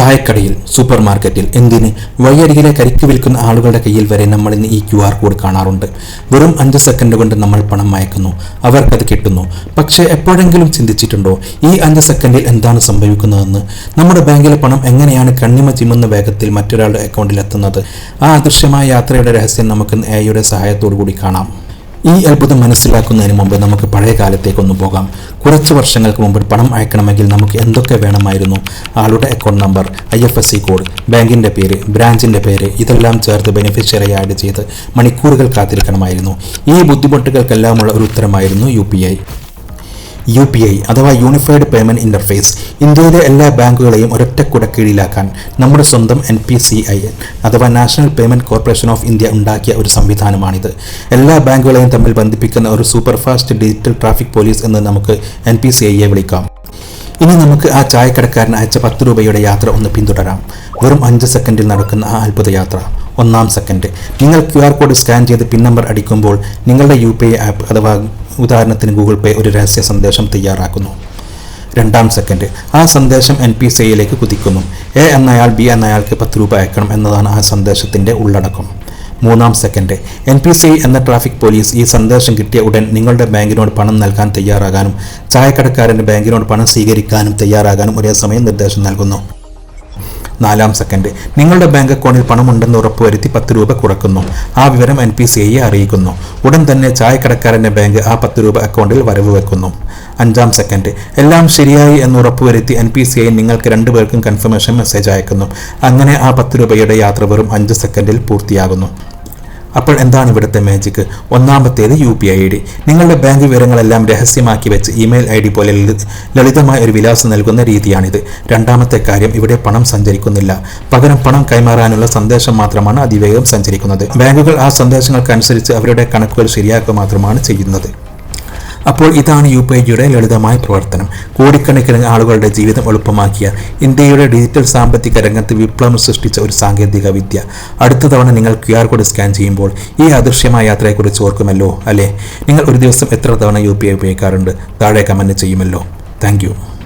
ചായക്കടയിൽ സൂപ്പർ മാർക്കറ്റിൽ എന്തിന് വഴിയരികിലെ കരിക്ക് വിൽക്കുന്ന ആളുകളുടെ കയ്യിൽ വരെ നമ്മൾ ഇന്ന് ഈ ക്യു ആർ കോഡ് കാണാറുണ്ട്. വെറും അഞ്ച് സെക്കൻഡ് കൊണ്ട് നമ്മൾ പണം അയക്കുന്നു അവർക്കത് കിട്ടുന്നു. പക്ഷേ എപ്പോഴെങ്കിലും ചിന്തിച്ചിട്ടുണ്ടോ ഈ അഞ്ച് സെക്കൻഡിൽ എന്താണ് സംഭവിക്കുന്നതെന്ന്? നമ്മുടെ ബാങ്കിലെ പണം എങ്ങനെയാണ് കണ്ണിമ ചിമ്മുന്ന വേഗത്തിൽ മറ്റൊരാളുടെ അക്കൗണ്ടിൽ എത്തുന്നത് ആ അദൃശ്യമായ യാത്രയുടെ രഹസ്യം നമുക്ക് എയുടെ സഹായത്തോടു കൂടി കാണാം. ഈ അത്ഭുതം മനസ്സിലാക്കുന്നതിന് മുമ്പ് നമുക്ക് പഴയ കാലത്തേക്കൊന്ന് പോകാം. കുറച്ച് വർഷങ്ങൾക്ക് മുമ്പ് പണം അയക്കണമെങ്കിൽ നമുക്ക് എന്തൊക്കെ വേണമായിരുന്നു? ആളുടെ account number I F S C code ബാങ്കിന്റെ പേര് ബ്രാഞ്ചിന്റെ പേര് ഇതെല്ലാം ചേർത്ത് ബെനിഫിഷ്യറി ആഡ് ചെയ്ത് മണിക്കൂറുകൾ കാത്തിരിക്കണമായിരുന്നു. ഈ ബുദ്ധിമുട്ടുകൾക്കെല്ലാമുള്ള ഒരു ഉത്തരമായിരുന്നു യു യു പി ഐ അഥവാ യൂണിഫൈഡ് പേയ്മെന്റ് ഇന്റർഫേസ് ഇന്ത്യയിലെ എല്ലാ ബാങ്കുകളെയും ഒരൊറ്റ കുടക്കീഴിലാക്കാൻ നമ്മുടെ സ്വന്തം എൻ പി സി ഐ അഥവാ national payment corporation of India ഉണ്ടാക്കിയ ഒരു സംവിധാനമാണിത്. എല്ലാ ബാങ്കുകളെയും തമ്മിൽ ബന്ധിപ്പിക്കുന്ന ഒരു super fast digital traffic police എന്ന് നമുക്ക് എൻ പി സി ഐയെ വിളിക്കാം. ഇനി നമുക്ക് ആ ചായക്കടക്കാരൻ അയച്ച പത്ത് രൂപയുടെ യാത്ര ഒന്ന് പിന്തുടരാം. വെറും അഞ്ച് സെക്കൻഡിൽ നടക്കുന്ന ആ അത്ഭുത യാത്ര. ഒന്നാം സെക്കൻഡ് നിങ്ങൾ ക്യു ആർ കോഡ് സ്കാൻ ചെയ്ത് പിൻ നമ്പർ അടിക്കുമ്പോൾ നിങ്ങളുടെ യു പി ഐ ആപ്പ് അഥവാ ഉദാഹരണത്തിന് ഗൂഗിൾ പേ ഒരു രഹസ്യ സന്ദേശം തയ്യാറാക്കുന്നു. രണ്ടാം സെക്കൻഡ് ആ സന്ദേശം എൻ പി സി ഐയിലേക്ക് കുതിക്കുന്നു. എ എന്നയാൾ ബി എന്നയാൾക്ക് പത്ത് രൂപ അയക്കണം എന്നതാണ് ആ സന്ദേശത്തിന്റെ ഉള്ളടക്കം. മൂന്നാം സെക്കൻഡ് എൻ പി സി എന്ന ട്രാഫിക് പോലീസ് ഈ സന്ദേശം കിട്ടിയ ഉടൻ നിങ്ങളുടെ ബാങ്കിനോട് പണം നൽകാൻ തയ്യാറാകാനും ചായക്കടക്കാരന്റെ ബാങ്കിനോട് പണം സ്വീകരിക്കാനും തയ്യാറാകാനും ഒരേ സമയം നിർദ്ദേശം നൽകുന്നു. നാലാം സെക്കൻഡ് നിങ്ങളുടെ ബാങ്ക് അക്കൗണ്ടിൽ പണമുണ്ടെന്ന് ഉറപ്പുവരുത്തി പത്ത് രൂപ കുറക്കുന്നു. ആ വിവരം എൻ പി സി ഐയെ അറിയിക്കുന്നു. ഉടൻ തന്നെ ചായക്കടക്കാരന്റെ ബാങ്ക് ആ പത്ത് രൂപ അക്കൗണ്ടിൽ വരവ് വെക്കുന്നു. അഞ്ചാം സെക്കൻഡ് എല്ലാം ശരിയായി എന്ന് ഉറപ്പുവരുത്തി എൻ പി സി ഐ നിങ്ങൾക്ക് രണ്ടുപേർക്കും കൺഫർമേഷൻ മെസ്സേജ് അയക്കുന്നു. അങ്ങനെ ആ പത്ത് രൂപയുടെ യാത്ര വെറും അഞ്ച് സെക്കൻഡിൽ പൂർത്തിയാകുന്നു. അപ്പോൾ എന്താണ് ഇവിടുത്തെ മാജിക് ഒന്നാമത്തേത് യു പി ഐ ഡി നിങ്ങളുടെ ബാങ്ക് വിവരങ്ങളെല്ലാം രഹസ്യമാക്കി വെച്ച് ഇമെയിൽ ഐ ഡി പോലെ ലളിത- ലളിതമായ ഒരു വിലാസം നൽകുന്ന രീതിയാണിത്. രണ്ടാമത്തെ കാര്യം ഇവിടെ പണം സഞ്ചരിക്കുന്നില്ല. പകരം പണം കൈമാറാനുള്ള സന്ദേശം മാത്രമാണ് അതിവേഗം സഞ്ചരിക്കുന്നത്. ബാങ്കുകൾ ആ സന്ദേശങ്ങൾക്കനുസരിച്ച് അവരുടെ കണക്കുകൾ ശരിയാക്കുക മാത്രമാണ് ചെയ്യുന്നത്. അപ്പോൾ ഇതാണ് യു പി ഐയുടെ ലളിതമായ പ്രവർത്തനം. കോടിക്കണക്കിന് ആളുകളുടെ ജീവിതം എളുപ്പമാക്കിയ ഇന്ത്യയുടെ ഡിജിറ്റൽ സാമ്പത്തിക രംഗത്ത് വിപ്ലവം സൃഷ്ടിച്ച ഒരു സാങ്കേതിക വിദ്യ. അടുത്ത തവണ നിങ്ങൾ ക്യു ആർ കോഡ് സ്കാൻ ചെയ്യുമ്പോൾ ഈ അദൃശ്യമായ യാത്രയെക്കുറിച്ച് ഓർക്കുമല്ലോ അല്ലേ? നിങ്ങൾ ഒരു ദിവസം എത്ര തവണ യു പി ഐ ഉപയോഗിക്കാറുണ്ട്? താഴെ കമന്റ് ചെയ്യുമല്ലോ. താങ്ക്